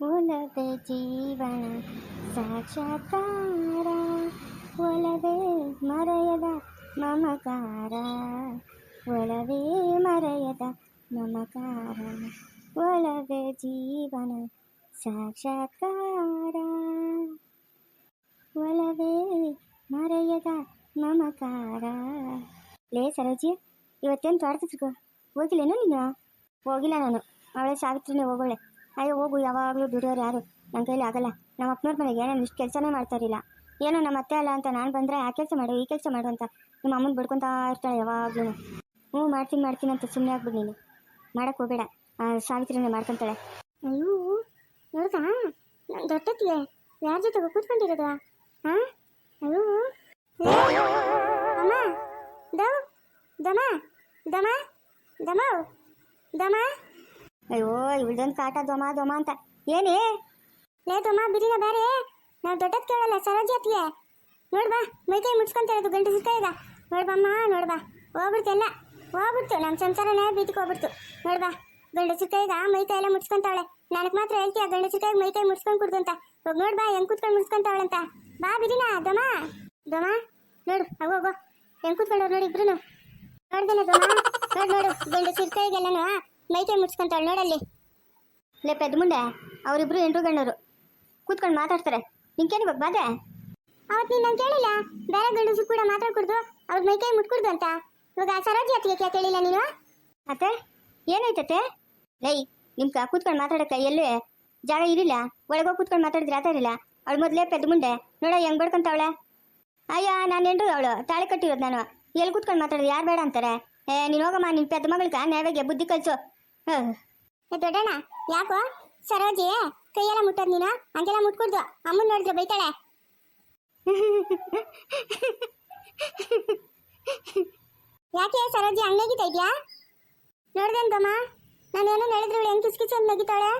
ಒಲವೇ ಜೀವನ ಸಾಕ್ಷಾತ್ಕಾರ ಒಲವೇ ಮರೆಯದ ಮಮಕಾರ ಒಲವೇ ಮರೆಯದ ಮಮಕಾರ ಒಲವೇ ಜೀವನ ಸಾಕ್ಷಾತ್ಕಾರ ಒಲವೇ ಮರೆಯದ ಮಮಕಾರ ಲೇ ಸರೋಜಿ ಇವತ್ತೇನು ತೋಟಕ್ಕೆ ಹೋಗಿಲ್ಲೇನು ನೀನು ಹೋಗಿಲ್ಲ ನಾನು ಅವಳೆ ಸಾವಿತ್ರಿನೇ ಹೋಗೋಳೆ ಅಯ್ಯೋ, ಹೋಗು, ಯಾವಾಗಲೂ ದುಡಿಯೋರು ಯಾರು? ನನ್ನ ಕೈಲಿ ಆಗಲ್ಲ. ನಮ್ಮ ಅಪ್ಪನವ್ರ ಮನೆಗೆ ನಾನು ಇಷ್ಟು ಕೆಲಸನೇ ಮಾಡ್ತಾರಿಲ್ಲ. ಏನೋ ನಮ್ಮ ಅತ್ತೆ ಅಲ್ಲ ಅಂತ ನಾನು ಬಂದರೆ ಆ ಕೆಲಸ ಮಾಡು, ಈ ಕೆಲಸ ಮಾಡು ಅಂತ ನಿಮ್ಮ ಅಮ್ಮನ ಬಿಡ್ಕೊತಾ ಇರ್ತಾಳೆ ಯಾವಾಗಲೂ. ಹ್ಞೂ, ಮಾಡ್ತೀನಿ ಮಾಡ್ತೀನಿ ಅಂತ ಸುಮ್ಮನೆ ಆಗ್ಬಿಡು ನೀನು. ಮಾಡಕ್ಕೆ ಹೋಗಬೇಡ. ಸಾವಿತ್ರಿನೇ ಮಾಡ್ಕೊತಾಳೆ. ಅಯ್ಯೋ ನೋಡ್ದಾ ದೊಡ್ಡತ್ತಿಗೆ ಯಾರ ಜೊತೆ ಕೂತ್ಕೊಂಡಿರೋದ? ಹಾಂ ಅಯ್ಯೋ. ದಮ್, ದಮ ದಮ ದಮ ದಮ. ಅಯ್ಯೋ, ಇವಳ್ದೊಂದು ಕಾಟ ದೊಮ ದೊಮ ಅಂತ. ಏನೇ? ಲೇ ದೊಮ ಬಿರಿನ ಬೇರೆ. ನಾವು ದೊಡ್ಡದ್ ಕೇಳಲ್ಲ, ಸರೋಜಿ ಅತ್ತಿಗೆ. ನೋಡ್ಬಾ ಮೈಕೈ ಮುಚ್ಕೊಂತ ಇರೋದು ಗಂಟು ಸಿಕ್ಕೈದ ನೋಡ್ಬಮ್ಮ ನೋಡ್ಬಾ ಹೋಗ್ಬಿಡ್ತು ಎಲ್ಲ. ಹೋಗ್ಬಿಡ್ತು ನಮ್ಮ ಸಂಸಾರನೇ ಬೀದಿಗೆ ಹೋಗ್ಬಿಡ್ತು. ನೋಡ್ಬಾ ಗಂಡು ಸಿಕ್ಕೈಗ ಮೈಕೈ ಎಲ್ಲ ಮುಟ್ಸ್ಕೊಂತಾವಳೆ ನನಗೆ ಮಾತ್ರ ಹೇಳ್ತೀಯ, ಗಂಡು ಸಿಕ್ಕೈಗ ಮೈಕೈ ಮುಟ್ಸ್ಕೊಂಡು ಕುಡ್ದು ಅಂತ. ಹೋಗಿ ನೋಡ್ಬಾ ಹೆಂಗ್ ಕುತ್ಕೊಂಡು ಮುಟ್ಸ್ಕೊಂತಾವಳಂತ ಬಾ, ಬಿರಿನ, ದೊಮ. ದೊಮ, ನೋಡು ಹೋಗೋ ಹೆಂಗೆ ಕುತ್ಕೊಂಡವ್ರು ನೋಡಿ ಇಬ್ರು ನೋಡ್ದೇನೆ ದೊಮ. ನೋಡ್, ನೋಡು, ಗಂಡು ಸಿಕ್ಕೈಗೆಲ್ಲನು ಮೈಕೈ ಮುಚ್ಕೊಂತಾಳೆ ನೋಡಲ್ಲಿ. ಲೇ ಪೆದ್ದ ಮುಂಡೆ ಅವರಿಬ್ರು ಎಂಟ್ರು ಗಂಡರು. ಕೂತ್ಕೊಂಡು ಮಾತಾಡ್ತಾರೆ. ನಿಂಕೇನು ಇವಾಗ ಬಾದೆ? ಅವತ್ತು ನೀನು ನಂಗೆ ಕೇಳಿಲ್ಲ? ಬೇರೆ ಗಂಡಸು ಕೂಡ ಮಾತಾಡ್ಕೊಡ್ದು ಅವ್ರ ಮೈಕೈ ಮುಟ್ಕೊಡ್ದು ಅಂತ. ಇವಾಗ ಆ ಸರೋಜಿ ಅತ್ತಿಗೆ ಕ್ಯಾ ಕೇಳಿಲ್ಲ ನೀನು? ಅತ್ತೆ ಏನಾಯ್ತತ್ತೆ ಲೈ ಕಾ ಕೂತ್ಕೊಂಡು ಮಾತಾಡಕ್ಕೆ ಎಲ್ಲೂ ಜಾಗ ಇರಿಲ್ಲ. ಒಳಗೋಗಿ ಕೂತ್ಕೊಂಡು ಮಾತಾಡಿದ್ರೆ ಆತ ಇರಲಿಲ್ಲ ಅವಳು ಮೊದಲೇ ಪೆದ್ದ ಮುಂಡೆ ನೋಡ ಹೆಂಗ್ ಬಡ್ಕೊಂತವಳೆ? ಅಯ್ಯೋ ನಾನು ಎಂಡ್ರು ಅವಳು. ತಾಳೆ ಕಟ್ಟಿರೋದು ನಾನು. ಎಲ್ಲಿ ಕೂತ್ಕೊಂಡು ಮಾತಾಡೋದು ಯಾರು ಬೇಡ ಅಂತಾರೆ? ಏ ನೀನು ಹೋಗಮ್ಮ ನಿನ್ನ ಪೆದ್ದ ಮಗಳಿಗೆ ನಾವೇಗೆ ಬುದ್ಧಿ ಕಲ್ಸು. ದೊಡ್ಡಣ್ಣ ಯಾಕೋ? ಸರೋಜಿ ಕೈಯೆಲ್ಲ ಮುಟ್ಟೋದು ನೀನು? ಹಂಗೆಲ್ಲ ಮುಟ್ಕೊಡ್ದು. ಅಮ್ಮನ್ ನೋಡಿದ್ರೆ ಬೈತಾಳೆ. ಯಾಕೆ ಸರೋಜಿ ಹಂಗ್ ನೆಗಿತಾ ಇದ್ಯಾ? ನೋಡ್ದೇನ್ ದಮ್ಮ? ನಾನೇನು ನಡೆದ್ರೆ ಹೆಂಗ್ ಕಿಸ್ ಅಂತ ನಗಿತಾಳೆ?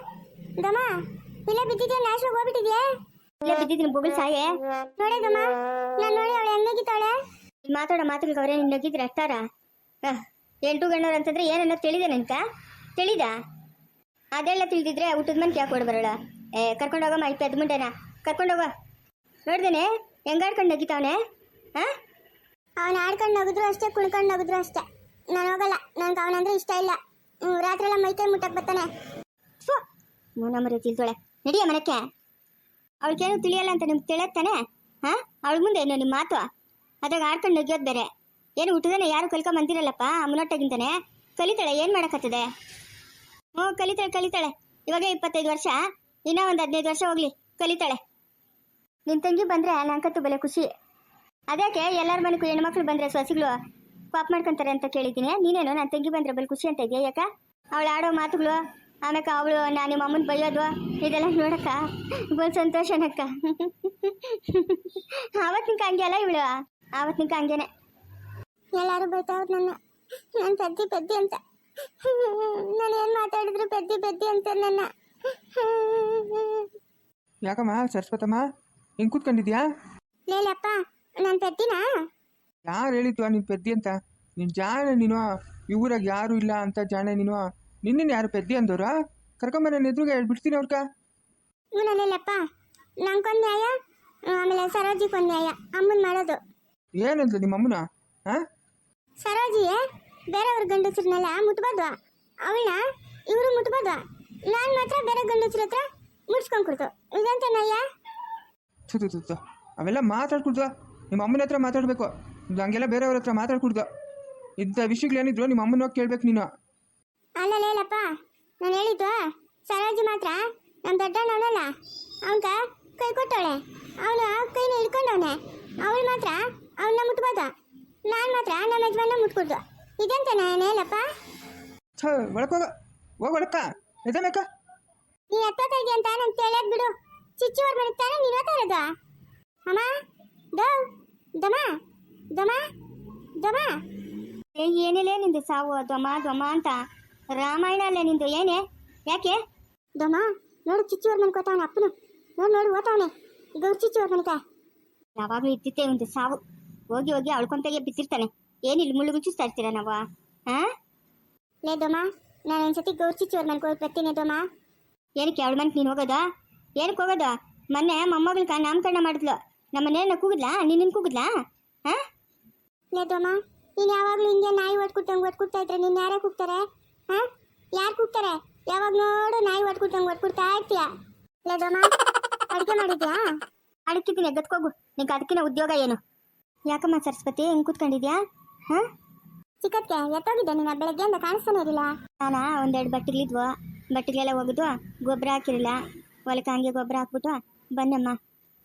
ದಮ್ಮ ಇಲ್ಲ ಬಿದ್ದಿದ್ಯಾ? ನ್ಯಾಷನಲ್ ಹೋಗ್ಬಿಟ್ಟಿದ್ಯಾ? ಇಲ್ಲ ಬಿದ್ದಿದ್ದೀನಿ ಬೊಗಲ್ ಸಾಯೆ. ನೋಡೇ ದಮ್ಮ ನಾನು ನೋಡಿ ಅವಳು ಹೆಂಗ್ ನಗಿತಾಳೆ ಮಾತಾಡೋ ಮಾತುಗಳಿಗೆ ಅವ್ರೇನು ನಗಿದ್ರೆ ಅಷ್ಟಾರ ಎಂಟು ಗಂಡವ್ರು ಅಂತಂದ್ರೆ ಏನನ್ನ ತಿಳಿದೆ ನಂತ ತಿಳಿದ? ಅದೆಲ್ಲ ತಿಳಿದಿದ್ರೆ ಊಟದ ಮನ್ಕೆ ಯಾಕೆ ಬರೋಳ ಏ ಕರ್ಕೊಂಡೋಗಮ್ಮ ಇಪ್ಪ ಅದು ಮುಂಡೆನ. ಕರ್ಕೊಂಡೋಗ ನೋಡ್ದೇನೆ ಹೆಂಗಾಡ್ಕೊಂಡು ನಗಿತಾವನೆ? ಹಾ? ಅವನು ಆಡ್ಕೊಂಡು ನಗಿದ್ರು ಅಷ್ಟೇ ಕುಣ್ಕೊಂಡು ನಗಿದ್ರು ಅಷ್ಟೇ. ನಾನು ಹೋಗಲ್ಲ ನನಗೆ ಅವನಂದ್ರೆ ಇಷ್ಟ ಇಲ್ಲ. ರಾತ್ರಿ ಎಲ್ಲ ಮೈಕೈ ಮುಟ್ಟಕ್ಕೆ ಬರ್ತಾನೆ. ಮೂನ ಮರಿ ತಿಳ್ತೋಳೆ ನಡಿಯ ಮನಕ್ಕೆ ಅವಳಿಗೇನು ತಿಳಿಯಲ್ಲ ಅಂತ ನಿಮ್ಗೆ ತಿಳಿಯತ್ತಾನೆ ಹಾ? ಅವಳ ಮುಂದೆ ಏನು ನಿಮ್ಮ ಮಾತು? ಅದಾಗ ಆಡ್ಕೊಂಡು ನಗಿಯೋದು ಬೇರೆ. ಏನು ಹುಟ್ಟಿದಾನೆ ಯಾರು ಕಲ್ಕೊಂಬಂದಿರಲ್ಲಪ್ಪ ಮುನ್ನೊಟ್ಟಾಗಿಂತಾನೆ ಕಲಿತಾಳೆ ಏನು ಮಾಡಕತ್ತದೆ ಹ್ಞೂ, ಕಲಿತಾಳೆ ಕಲಿತಾಳೆ. ಇವಾಗ ಇಪ್ಪತ್ತೈದು ವರ್ಷ. ಇನ್ನೂ ಒಂದು ಹದಿನೈದು ವರ್ಷ ಹೋಗ್ಲಿ. ಕಲಿತಾಳೆ. ನಿನ್ನ ತಂಗಿ ಬಂದರೆ ನಂಗಂತೂ ಬೆಲೆ ಖುಷಿ. ಅದಕ್ಕೆ ಎಲ್ಲರ ಮನೆಗೂ ಹೆಣ್ಮಕ್ಳು ಬಂದರೆ ಸೊಸಿಗಳು ಪಾಪ್ ಮಾಡ್ಕೊಂತಾರೆ ಅಂತ ಕೇಳಿದ್ದೀನಿ. ನೀನೇನು ನನ್ನ ತಂಗಿ ಬಂದರೆ ಬೆಲೆ ಖುಷಿ ಅಂತ ಇದೆಯಾ ಯಾಕ? ಅವಳು ಆಡೋ ಮಾತುಗಳು ಆಮೇಲೆ ಅವಳು ನಾನು ನಿಮ್ಮ ಅಮ್ಮನ ಬೈಯೋದು, ಇದೆಲ್ಲ ನೋಡಕ್ಕ ಬಲ್ ಸಂತೋಷನಕ್ಕ ಆವತ್ತಿನ ಹಂಗೆ ಅಲ್ಲ ಇವಳು? ಆವತ್ತಿನ ಕಂಗೆನೆ ಎಲ್ಲರೂ ಬೈತಾವ್ರು ನನ್ನ. ನಾನು ಪದ್ದಿ ಪದ್ದಿ ಅಂತ. ನಾನು ಏನು ಮಾತಾಡಿದ್ರು ಪೆದ್ದಿ ಪೆದ್ದಿ ಅಂತ ನನ್ನ. ಯಾಕಮ್ಮ ಸರಸ್ವತಮ್ಮ ಹಿಂಗೆ ಕೂತ್ಕೊಂಡಿದ್ಯಾ? ಲೇಲಪ್ಪ ನಾನು ಪೆದ್ದಿನಾ? ಯಾರು ಹೇಳಿದ್ವಾ ನೀನು ಪೆದ್ದಿ ಅಂತ? ನೀನು ಜಾಣ ನೀನು ಈ ಊರಾಗ ಯಾರು ಇಲ್ಲ ಅಂತ ಜಾಣ ನೀನು. ನಿನ್ನ ಯಾರು ಪೆದ್ದಿ ಅಂದವ್ರ? ಕರ್ಕೊಂಬ ನನ್ನ ಎದುರುಗೆ ಬಿಡ್ತೀನಿ ಅವ್ರಕ. ಇವನಲ್ಲೇಲಪ್ಪ ನಂಗೊಂದು ನ್ಯಾಯ ಆಮೇಲೆ ಸರೋಜಿಗೊಂದು ನ್ಯಾಯ ಅಮ್ಮನ್ ಮಾಡೋದು. ಏನಂತ ನಿಮ್ಮ ಅಮ್ಮನ ಹಾಂ ಸರೋಜಿ ಬೇರೆಯವ್ರ ಗಂಡಸ್ರನ್ನೆಲ್ಲ ಮುಟ್ಬಾರ್ದು. ಅವಳನ್ನ ಇವರು ಮುಟ್ಬಾರ್ದು. ನಾನು ಮಾತ್ರ ಬೇರೆ ಗಂಡಸ್ರ ಹತ್ರ ಮುಟ್ಸ್ಕೊಂಡು ಕೊಡ್ತು ಇದಂತ ನಯ್ಯ ಅವೆಲ್ಲ ಮಾತಾಡ್ಕೊಡ್ದು ನಿಮ್ಮ ಅಮ್ಮನ ಹತ್ರ ಮಾತಾಡಬೇಕು. ಹಂಗೆಲ್ಲ ಬೇರೆಯವ್ರ ಹತ್ರ ಮಾತಾಡ್ಕೊಡ್ದು ಇಂಥ ವಿಷಯಗಳೇನಿದ್ರು ನಿಮ್ಮ ಅಮ್ಮನ ಹೋಗಿ ಕೇಳ್ಬೇಕು ನೀನು. ಅಲ್ಲ ಲೇಲಪ್ಪ ನಾನು ಹೇಳಿದ್ದು ಸರೋಜಿ ಮಾತ್ರ ನಮ್ಮ ದೊಡ್ಡಣ್ಣವನಲ್ಲ ಅವನ್ಕ ಕೈ ಕೊಟ್ಟವಳೆ. ಅವನು ಕೈನ ಹಿಡ್ಕೊಂಡವನೆ. ಅವಳು ಮಾತ್ರ ಅವನ್ನ ಮುಟ್ಬೋದ ನಾನು ಮಾತ್ರ ನಮ್ಮ ಯಜಮಾನ ಮುಟ್ಕೊಡ್ದು. ಇದೆಂತ ನಾನೇಲಪ್ಪ ಛ ಒಳಕೋಗ ಹೋಗ. ಒಳಕ್ಕ. ಎದಮೇಕ ನೀನ್ ಎತ್ತೋತಾ ಇದೆಯಾ ಅಂತ ನಂಗೆ ತಿಳಿಯೋದ್ ಬಿಡು. ಚಿಚ್ಚುವರ್ ಮನೆಗೆ ತಾನೇ ನೀನು ಓದ್ತಾ ಇರೋದು? ಅಮ್ಮ? ದೋ ದಮ ದಮ ದಮ. ಏ ಏನಿಲ್ಲ ನಿಂದು ಸಾವು ದೊಮ ದೊಮ ಅಂತ. ರಾಮಾಯಣ ಅಲ್ಲ ನಿಂದು ಏನೇ? ಯಾಕೆ? ದೊಮ ನೋಡು ಚಿಚ್ಚುವರ್ ಮನೆ ಕೋತಾವನ ಅಪ್ಪನು. ನೋಡು ನೋಡು ಓತಾವನೆ ಗೌರ್ ಚಿಚ್ಚುವರ್ ಮನೆಕ ಯಾವಾಗಲೂ ಇದ್ದಿತ್ತೆ ಒಂದು ಸಾವು. ಹೋಗಿ ಹೋಗಿ ಅಳ್ಕೊಂತಾಗೆ ಬಿದ್ದಿರ್ತಾನೆ. ಏನಿಲ್ಲ ಮುಳ್ಳು ಗುಚ್ಚಿಸ್ತಾ ಇರ್ತೀರ ನಾವು? ಹಾ? ಲೇ ದೊಮ ನಾನು ಒಂದ್ಸತಿ ಗೌರ್ ಚೋರ್ ಮನೆಗೆ ಹೋಗಿ ಬರ್ತೀನಿ ದೊಮ. ಏನಕ್ಕೆ ಅವಳ ಮನೆಗೆ ನೀನು ಹೋಗೋದಾ? ಏನಕ್ಕೆ ಹೋಗೋದು? ಮೊನ್ನೆ ಮೊಮ್ಮಗಳ್ಕ ನಾಮಕರಣ ಮಾಡಿದ್ಲು. ನಮ್ಮನೇನ ಕೂಗಿದ್ಲಾ? ನಿನ್ನ ಕೂಗಿದ್ಲಾ? ಹಾಂ? ಲೇದಮ್ಮ ನೀನು ಯಾವಾಗಲೂ ಹಿಂಗೆ ನಾಯಿ ಒಟ್ಕೊಟ್ಟಂಗೆ ಒಟ್ಕೊಡ್ತಾ ಇದ್ರೆ ನೀನು ಯಾರೇ ಕೂಗ್ತಾರೆ? ಹಾಂ? ಯಾರು ಕೂಗ್ತಾರೆ? ಯಾವಾಗ ನೋಡು ನಾಯಿ ಒಟ್ಕೊಟ್ಟಂಗೆ ಒಟ್ಕೊಡ್ತಾ ಇರ್ತೀಯ. ಲೇದಮ್ಮ ಅಡುಗೆ ಮಾಡಿದ್ಯಾ? ಅಡುಕಿದ್ದೀನಿ ಗತ್ಕೋಗು ನಿಂಗೆ ಅದಕ್ಕಿನ ಉದ್ಯೋಗ ಏನು? ಯಾಕಮ್ಮ ಸರಸ್ವತಿ ಹೆಂಗೆ ಕೂತ್ಕೊಂಡಿದ್ಯಾ? ಹಾಂ? ಚಿಕ್ಕಕ್ಕೆ ಎತ್ತೋಗಿದ್ದೆ ನೀನು ಬೆಳಗ್ಗೆಯಿಂದ ಕಾಣಿಸ್ತಾನೆ ಇರಲಿಲ್ಲ. ನಾನ ಒಂದೆರಡು ಬಟ್ಟೆಗಳಿದ್ವು ಬಟ್ಟೆಗೆಲ್ಲ ಒಗೆದು ಗೊಬ್ಬರ ಹಾಕಿರಲಿಲ್ಲ. ಹೊಲಕ್ಕೆ ಹಂಗೆ ಗೊಬ್ಬರ ಹಾಕ್ಬಿಟ್ಟು ಬನ್ನಮ್ಮ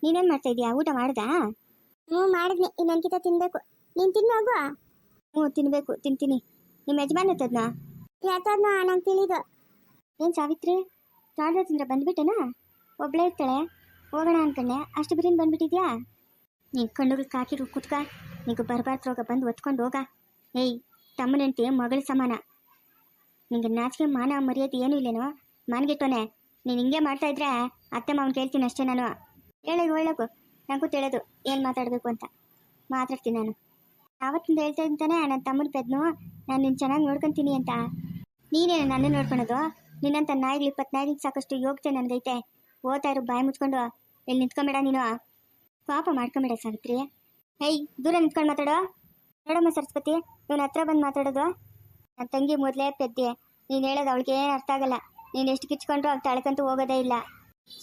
ನೀನೇನು ಮಾಡ್ತಾ ಇದೀಯಾ? ಊಟ ಮಾಡ್ದಾ ಹ್ಞೂ ಮಾಡಿದ್ನಿ. ಇನ್ನೊಂದ್ಕಿತ ತಿನ್ಬೇಕು. ನೀನು ತಿನ್ನೋಗು ಹ್ಞೂ ತಿನ್ಬೇಕು. ತಿಂತೀನಿ. ನಿಮ್ಮ ಯಜಮಾನ ಎತ್ತದ್ನ? ಎತ್ತದ್ನ? ನಂಗೆ ತಿಳಿದು. ಏನು ಸಾವಿತ್ರಿ? ತಾಳ್ದತ್ತಿಂದ್ರ ಬಂದ್ಬಿಟ್ಟೆನಾ? ಒಬ್ಳೇ ಇರ್ತಾಳೆ. ಹೋಗೋಣ ಅನ್ಕೊಂಡೆ. ಅಷ್ಟು ಬಿರಿನ್ ಬಂದ್ಬಿಟ್ಟಿದ್ಯಾ? ನೀನು ಕಣ್ಣುಗಳು ಕಾಕಿರು ಕುತ್ಕ. ನೀನು ಬರಬಾರ್ದು ರೋಗ, ಬಂದು ಒತ್ಕೊಂಡು ಹೋಗ. ಏಯ್, ತಮ್ಮನಂತೆ ಮಗಳ ಸಮಾನ. ನಿಂಗೆ ನಾಚಿಕೆ, ಮಾನ, ಮರ್ಯಾದೆ ಏನೂ ಇಲ್ಲೇನೋ? ಮಾನ್ಗಿಟ್ಟೋನೆ. ನೀನು ಹಿಂಗೆ ಮಾಡ್ತಾ ಇದ್ರೆ ಅತ್ತೆ ಮಾವನ್ ಕೇಳ್ತೀನಿ ಅಷ್ಟೇ ನಾನು. ಹೇಳೋದು ಒಳ್ಳಕು ನನಗೂ ತಿಳಿಯೋದು ಏನು ಮಾತಾಡಬೇಕು ಅಂತ. ಮಾತಾಡ್ತೀನಿ ನಾನು. ಆವತ್ತಿಂದ ಹೇಳ್ತಾ ಇದ್ದಾನೆ ನನ್ನ ತಮ್ಮನ ಪೆದ್ನು. ನಾನು ನಿನ್ನ ಚೆನ್ನಾಗಿ ನೋಡ್ಕೊಂತೀನಿ ಅಂತ. ನೀನೇನು ನನ್ನ ನೋಡ್ಕೊಳೋದು? ನಿನ್ನಂತ ನಾಯಿಗಳು ಇಪ್ಪತ್ತು ನಾಯಿಗೆ ಸಾಕಷ್ಟು ಯೋಗ್ಯತೆ ನನಗೈತೆ. ಓದ್ತಾ ಬಾಯಿ ಮುಚ್ಕೊಂಡು. ಇಲ್ಲಿ ನಿಂತ್ಕೊಂಬೇಡ ನೀನು. ಪಾಪ ಮಾಡ್ಕೊಂಬೇಡ ಸಾವಿತ್ರಿ. ಹೇಯ್ ದೂರ ನಿಂತ್ಕೊಂಡು ಮಾತಾಡೋ? ನೋಡಮ್ಮ ಸರಸ್ವತಿ ಇವನ ಹತ್ರ ಬಂದು ಮಾತಾಡೋದು. ನನ್ನ ತಂಗಿ ಮೊದಲೇ ಪೆದ್ದೆ. ನೀನು ಹೇಳೋದು ಅವಳಿಗೆ ಏನು ಅರ್ಥ ಆಗಲ್ಲ. ನೀನು ಎಷ್ಟು ಕಿಚ್ಕೊಂಡ್ರು ಅವ್ಳು ತಳ್ಕಂತೂ ಹೋಗೋದೇ ಇಲ್ಲ.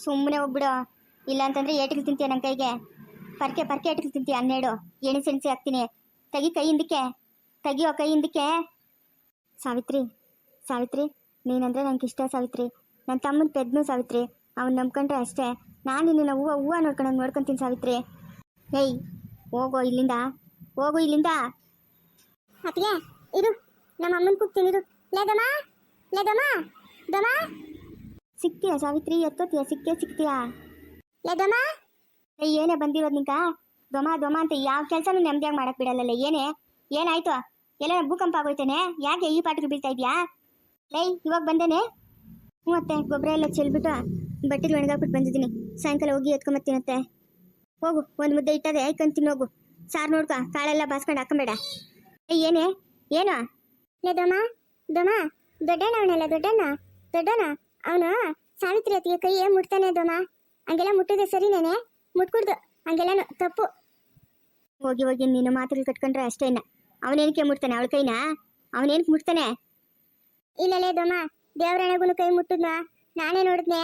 ಸುಮ್ಮನೆ ಹೋಗ್ಬಿಡು. ಇಲ್ಲ ಅಂತಂದ್ರೆ ಏಟಿಗೆ ತಿಂತೀಯ ನನ್ನ ಕೈಗೆ? ಪರ್ಕೆ ಪರ್ಕೆ ಏಟಿಗೆ ತಿಂತೀಯ? ಹನ್ನೆರಡು. ಎಣಿ ಸೆಣಸಿ ಹಾಕ್ತೀನಿ. ತೆಗಿ ಕೈ ಹಿಂದಕ್ಕೆ ತೆಗಿಯೋ ಕೈ ಹಿಂದಕ್ಕೆ ಸಾವಿತ್ರಿ ಸಾವಿತ್ರಿ, ನೀನಂದ್ರೆ ನಂಗೆ ಇಷ್ಟ ಸಾವಿತ್ರಿ. ನನ್ನ ತಮ್ಮನ ಪೆದ್ನು ಸಾವಿತ್ರಿ. ಅವ್ನು ನಂಬ್ಕೊಂಡ್ರೆ ಅಷ್ಟೇ. ನಾನು ನಿನ್ನ ಹೂವು ಹೂವು ನೋಡ್ಕೊಂಡು ನೋಡ್ಕೊಂತೀನಿ ಸಾವಿತ್ರಿ. ಹೇಯ್ ಹೋಗೋ ಇಲ್ಲಿಂದ, ಹೋಗು ಇಲ್ಲಿಂದ. ಅತ್ತಿಗೆ ಇದು ನಮ್ಮ ಅಮ್ಮನ ಕೂಗ್ತೀನಿ, ಇರು. ಲೇದಮ್ಮ ಲೇದಮ್ಮ ದಮ್ಮ ಸಿಕ್ತೀಯ ಸಾವಿತ್ರಿ, ಎತ್ತೋತಿಯ? ಸಿಕ್ಕೇ ಸಿಕ್ತೀಯಾ? ಲೇದಮ್ಮ ಏನೇ ಬಂದಿರೋದು ನಿಂಕ? ದೊಮ ದೊಮ ಅಂತ ಯಾವ ಕೆಲಸನೂ ನೆಮ್ಮದಿಯಾಗಿ ಮಾಡಕ್ ಬಿಡಲ್ಲ ಏನೇ? ಏನಾಯ್ತು? ಎಲ್ಲ ಭೂಕಂಪ ಆಗೋಯ್ತೇನೆ? ಯಾಕೆ ಈ ಪಾಟಿಗೆ ಬೀಳ್ತಾ ಇದೆಯಾ? ಲೈ, ಇವಾಗ ಬಂದೇನೆ? ಹ್ಞೂ ಅತ್ತೆ, ಗೊಬ್ಬರ ಎಲ್ಲ ಚೆಲ್ಬಿಟ್ಟು ಬಟ್ಟೆಗೆ ಒಣಗಾಕ್ಬಿಟ್ಟು ಬಂದಿದ್ದೀನಿ. ಸಾಯಂಕಾಲ ಹೋಗಿ ಎತ್ಕೊಂಬತ್ತೀನತ್ತೆ ಹೋಗು, ಒಂದು ಮುದ್ದೆ ಇಟ್ಟದೆ ಐಕಂಡ್ ತಿನ್ನೋಗು ಸಾರ್ ನೋಡ್ಕೊ, ಕಾಳೆಲ್ಲ ಬಾಸ್ಕೊಂಡು ಹಾಕೊಂಬೇಡ. ಏನೇ? ಏನು? ಲೇ, ದೊಮ ದೊಮ, ದೊಡ್ಡಣ್ಣ ಅವನಲ್ಲ, ದೊಡ್ಡಣ್ಣ ದೊಡ್ಡಣ್ಣ, ಅವನು ಸಾವಿತ್ರಿ ಅತ್ತಿಗೆ ಕೈ ಮುಟ್ತಾನೆ, ದೊಮ. ಹಂಗೆಲ್ಲ ಮುಟ್ಟಿದೆ ಸರಿನೇನೆ? ಮುಟ್ಕೊಡ್ದು. ಹಂಗೆಲ್ಲ ತಪ್ಪು. ಹೋಗಿ ಹೋಗಿ, ನೀನು ಮಾತುಗಳು ಕಟ್ಕೊಂಡ್ರೆ ಅಷ್ಟೇನ ಅವನೇನಕ್ಕೆ ಮುಟ್ತಾನೆ, ಅವಳ ಕೈನ? ಅವನೇನಕ್ಕೆ ಮುಟ್ತಾನೆ? ಇಲ್ಲಲೇ ದೊಮ ದೇವರಣೆಗೂ ಕೈ ಮುಟ್ಟಿದ್ನ? ನಾನೇ ನೋಡಿದ್ನೆ.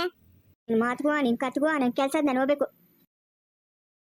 ನಿನ್ನ ಮಾತುಗೋ, ನಿನ್ ಕತ್ಗೋ ನನ್ನ ಕೆಲಸ ನಾನು ಹೋಗ್ಬೇಕು.